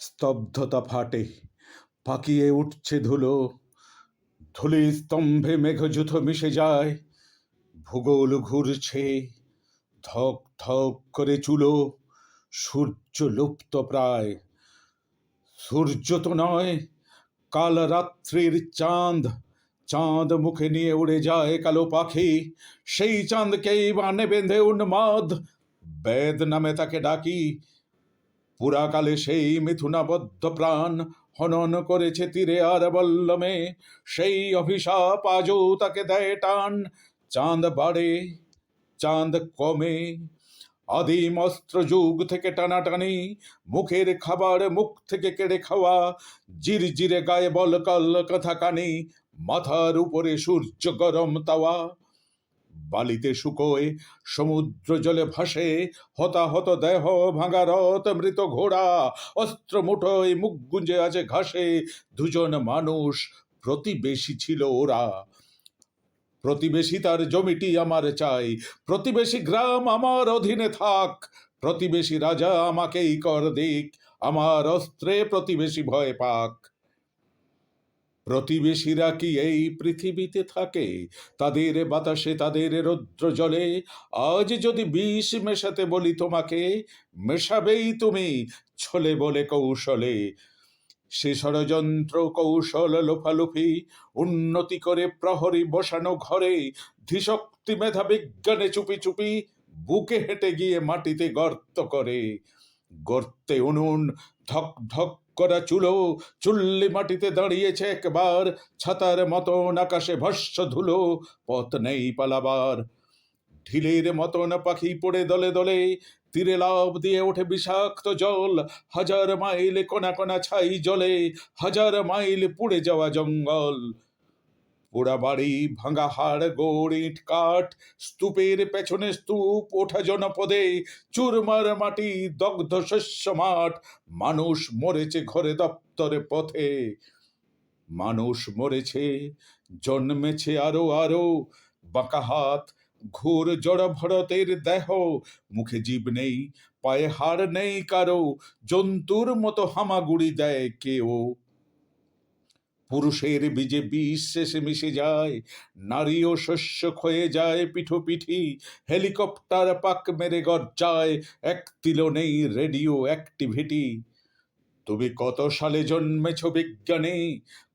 স্তব্ধতা ফাটে। পাকিয়ে উঠছে ধুলো। ধুলি স্তম্ভে মেঘযুথ মিশে যায়। ভূগোল ঘুরছে। ধক ধক করে চুলো। সূর্য লুপ্ত প্রায়। সূর্য তো নয়, কাল রাত্রির চাঁদ। চাঁদ মুখে নিয়ে উড়ে যায় কালো পাখি। সেই চাঁদকেই বানে বেঁধে উন্মাদ। বেদ নামে তাকে ডাকি। পুরাকালে সেই মিথুনাবদ্ধ প্রাণ হনন করেছে তীরে আর বল্লমে। সেই অভিশাপ আজও তাকে দেয় টান। চাঁদ বাড়ে, চাঁদ কমে। আদিম অস্ত্র যুগ থেকে টানাটানি, মুখের খাবার মুখ থেকে কেড়ে খাওয়া, জিরজিরে গায়ে বলকাল কথা কানি মাথার উপরে সূর্য গরম তাওয়া। বালিতে শুকোয় সমুদ্র জলে ভাসে, হতাহত দেহ ভাঙা রথ, মৃত ঘোড়া, অস্ত্র মুঠোয় মুখ গুঞ্জে আছে ঘাসে, দুজন মানুষ প্রতিবেশী ছিল ওরা। প্রতিবেশী তার জমিটি আমার চাই, প্রতিবেশী গ্রাম আমার অধীনে থাক, প্রতিবেশী রাজা আমাকেই কর দিক, আমার অস্ত্রে প্রতিবেশী ভয় পাক। প্রতিবেশীরা কি এই পৃথিবীতে থাকে? তাদের বাতাসে তাদের রৌদ্র জলে আজ যদি বিষ মেশাতে বলি তোমাকে, মেশাবেই তুমি ছলে বলে কৌশলে। সে ষড়যন্ত্র কৌশল লোফালুফি, উন্নতি করে প্রহরী বসানো ঘরে, ধীশক্তি মেধা বিজ্ঞানে চুপি চুপি বুকে হেঁটে গিয়ে মাটিতে গর্ত করে। গর্তে উনুন ধক ধক করা চুলো চুল্লি মাটিতে দাঁড়িয়েছে একবার, ছাতার মতন আকাশে ভস্য ধুলো, পথ নেই পালাবার। ঢিলের মতন পাখি পড়ে দলে দলে, তীরে লাভ দিয়ে ওঠে বিষাক্ত জল, হাজার মাইল কোনা কোনা ছাই জলে, হাজার মাইল পুড়ে যাওয়া জঙ্গল। পোড়া বাড়ি, ভাঙা হাড়, গোড়, ইট কাঠ, স্তূপের পেছনে স্তূপ ওঠা জনপদে চুরমার মাটি, দগ্ধ শস্য মাঠ, মানুষ মরেছে ঘরে দপ্তরে পথে। মানুষ মরেছে, জন্মেছে আরও আরও, বাঁকা হাত, ঘোর জড় ভরতের দেহ, মুখে জীব নেই, পায়ে হাড় নেই কারও, জন্তুর মতো হামাগুড়ি দেয় কেউ। পুরুষের বীজে বিষ শেষে মিশে যায়, নারী ও শস্য ক্ষয়ে যায় পিঠো পিঠি হেলিকপ্টার পাক মেরে গর্জায়, এক তিল নেই রেডিও অ্যাক্টিভিটি। তুমি কত সালে জন্মেছ বিজ্ঞানী?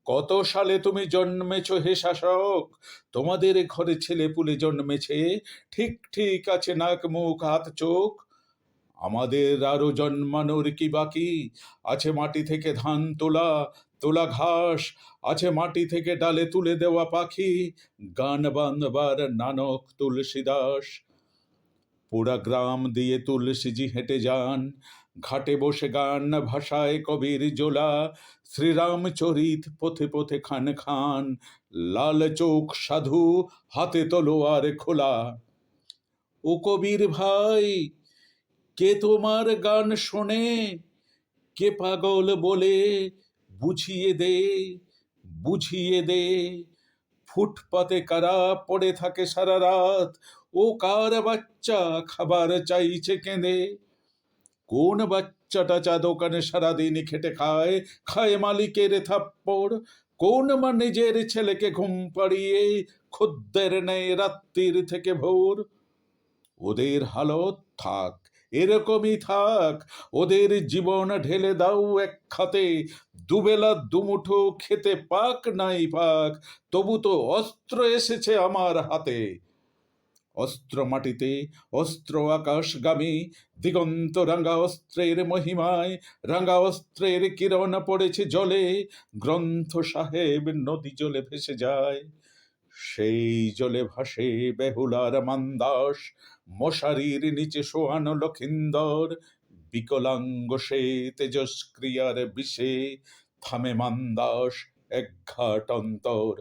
কত সালে তুমি জন্মেছ হে শাসক? তোমাদের ঘরে ছেলে পুলে জন্মেছে, ঠিক ঠিক আছে নাক, মুখ, হাত, চোখ। আমাদের আরও জন্মানোর কি বাকি? আছে মাটি থেকে ধান তোলা তোলা ঘাস আছে মাটি থেকে ডালে তুলে দেওয়া পাখি, গান বান্ধবার নানক তুলসীদাস। পুরা গ্রাম দিয়ে তুলসীজি হেঁটে যান, ঘাটে বসে গান ভাষায় কবির জোলা। শ্রীরামচরিত পথে পথে খান খান, লাল চোখ সাধু, হাতে তলোয়ার খোলা। ও কবির ভাই, কে তোমার গান শোনে? কে পাগল বলে বুঝিয়ে দে বুঝিয়ে দে। ফুটপাতে কারা পড়ে থাকে সারা রাত, ও কার বাচ্চা খাবার চাইছে কেঁদে কোন বাচ্চাটা চা দোকানে সারাদিন খেটে খায় খায় মালিকের থাপ্পড়? কোন মা নিজের ছেলেকে ঘুম পাড়িয়ে খদ্দের নেয় রাত্রির থেকে ভোর? ওদের হালত থাক এরকমই থাক, ওদের জীবন ঢেলে দাও এক খাতে। দুবেলা দুমুঠো খেতে পাক নাই পাক, তবু তো অস্ত্র এসেছে আমার হাতে। অস্ত্র মাটিতে, অস্ত্র আকাশগামী, দিগন্ত রাঙ্গা অস্ত্রের মহিমায় রাঙ্গা অস্ত্রের কিরণ পড়েছে জলে, গ্রন্থ সাহেব নদী জলে ভেসে যায়। সেই জলে ভাসে বেহুলার মান্দাস মশারির নিচে শোয়ানো লখিন্দর বিকলাঙ্গ সে তেজস্ক্রিয়ার বিষে থামে মান্দাস এক ঘাট অন্তর।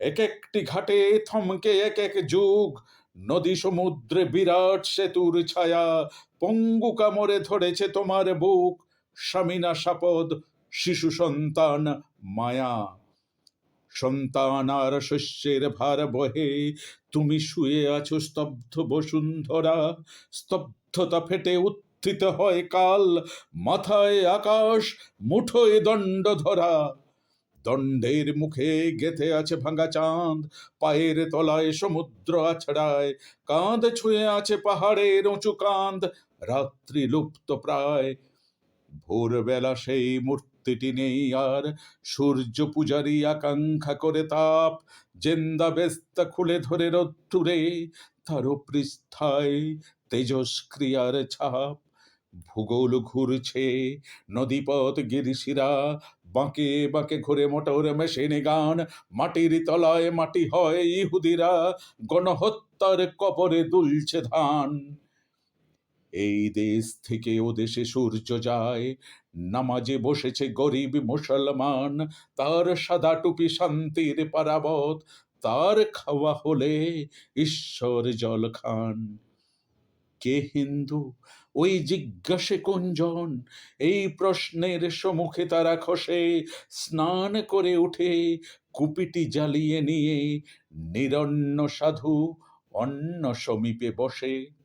এক একটি ঘাটে থমকে এক এক যুগ, নদী সমুদ্রে বিরাট সেতুর ছায়া, পঙ্গু কামড়ে ধরেছে তোমার বুক, স্বামীনা সাপদ, শিশু সন্তান, মায়া। সন্তান আর শস্যের ভার বহে। তুমি শুয়ে আছো স্তব্ধ বসুন্ধরা। স্তব্ধতা ফেটে উত্থিত হয় কাল। মাথায় আকাশ, মুঠোয় দণ্ড ধরা দণ্ডের মুখে গেথে আছে ভাঙা চাঁদ। পায়ের তলায় সমুদ্র আছড়ায়। কাঁধ ছুঁয়ে আছে পাহাড়ের উঁচু কাঁধ। রাত্রি লুপ্ত প্রায়। ভোরবেলা সেই মূর্তিটি নেই আর। সূর্য পূজারি আকাঙ্ক্ষা করে তাপ, জেন্দা বেস্তা খুলে ধরে রোদ্দুরে তার পৃষ্ঠায় তেজস্ক্রিয়ার ছাপ। ভূগোল ঘুরছে, নদীপথ গিরিশিরা, বাঁকে বাঁকে ঘুরে মোটর মেশিনে গান। মাটির তলায় মাটি হয় ইহুদিরা, গণহত্যার কবরে দুলছে ধান। এই দেশ থেকে ও দেশে সূর্য যায় নামাজে বসেছে গরিব মুসলমান, তার সাদা টুপি শান্তির পারাবত, তার খাওয়া হলে ঈশ্বর জল খান। কে হিন্দু? ওই জিজ্ঞাসে কোনজন এই প্রশ্নের সম্মুখে তারা খসে, স্নান করে উঠে কুপিটি জ্বালিয়ে নিয়ে নিরন্ন সাধু অন্য সমীপে বসে।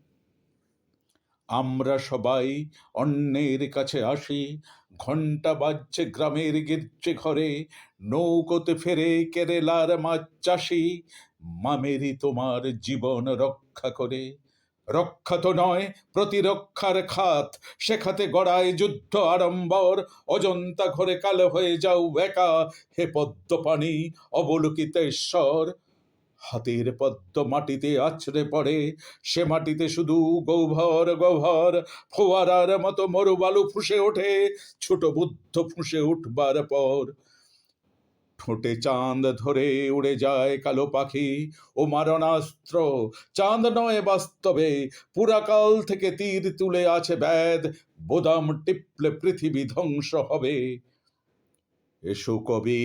আমরা সবাই অন্যের কাছে আসি। ঘণ্টা বাজছে গ্রামের গির্জে ঘরে, নৌকোতে ফেরে কেরেলার মাছ চাষি। মামেরি তোমার জীবন রক্ষা করে। রক্ষা তো নয়, প্রতিরক্ষার খাত। শেখাতে গড়ায় যুদ্ধ আড়ম্বর। অজন্তা ঘরে কালো হয়ে যাও একা। হে পদ্মপাণি অবলোকিতেশ্বর হাতের পদ্ম মাটিতে আছড়ে পড়ে, সে মাটিতে শুধু গৌভর গৌভর ফোয়ারার মতো মরুবালু ফুসে ওঠে, ছোট বুদ্ধ ফুসে উঠবার পর। ঠোঁটে চাঁদ ধরে উড়ে যায় কালো পাখি ও মারণাস্ত্র। চাঁদ নয় বাস্তবে, পুরাকাল থেকে তীর তুলে আছে ব্যাদ বোদাম টিপলে পৃথিবী ধ্বংস হবে। এসো কবি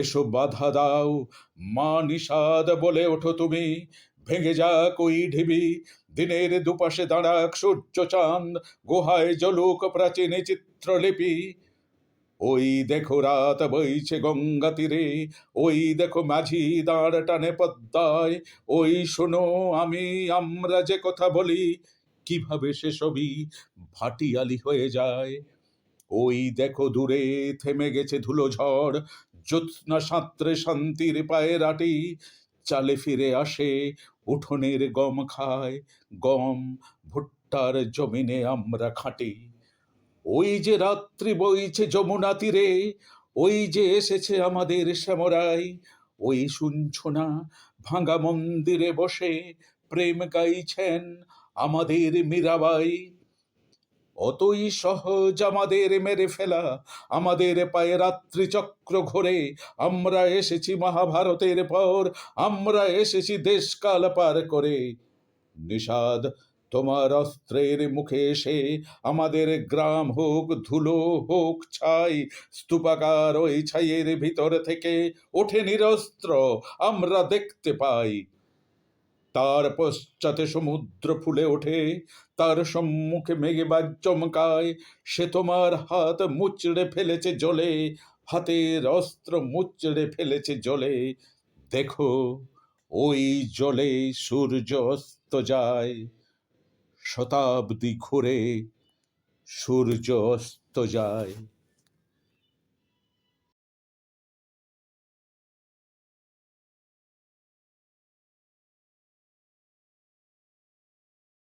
এসো বাধা দাও, মা নিষাদ বলে ওঠো তুমি। ভেঙে যাক ওই ঢিবি, দিনের দুপাশে দাঁড়াক সূর্য চাঁদ, গুহায় জলুক প্রাচীন চিত্রলিপি। ওই দেখো রাত বইছে গঙ্গা তীরে, ওই দেখো মাঝি দাঁড় টানে পদ্মায়। ওই শোনো আমি, আমরা যে কথা বলি, কীভাবে সে ছবি ভাটিয়ালি হয়ে যায়? ওই দেখো দূরে থেমে গেছে ধুলো ঝড় জ্যোৎস্না সাঁতরে শান্তির পায়ের আটি, চালে ফিরে আসে উঠোনের গম খায়, গম ভুট্টার জমিনে আমরা খাঁটি। ওই যে রাত্রি বইছে যমুনা তীরে, ওই যে এসেছে আমাদের শ্যামরাই, ওই শুনছ না ভাঙা মন্দিরে বসে প্রেম গাইছেন আমাদের মীরাবাই। অতই সহজ আমাদের মেরে ফেলা। আমাদের পায়ে রাত্রি চক্র ঘোরে। আমরা এসেছি মহাভারতের পর। আমরা এসেছি দেশকাল পার করে। নিষাদ, তোমার অস্ত্রের মুখে এসে আমাদের গ্রাম হোক, ধুলো হোক, ছাই, স্তূপাকার ওই ছাইয়ের ভিতর থেকে ওঠে নিরস্ত্র। আমরা দেখতে পাই। তার পশ্চাতে সমুদ্র ফুলে ওঠে, তার সম্মুখে মেঘেবাজ চমকায়, সে তোমার হাত মুচড়ে ফেলেছে জলে, হাতের অস্ত্র মুচড়ে ফেলেছে জলে। দেখো, ওই জলে সূর্য অস্ত যায়, শতাব্দী ঘুরে সূর্য অস্ত যায়।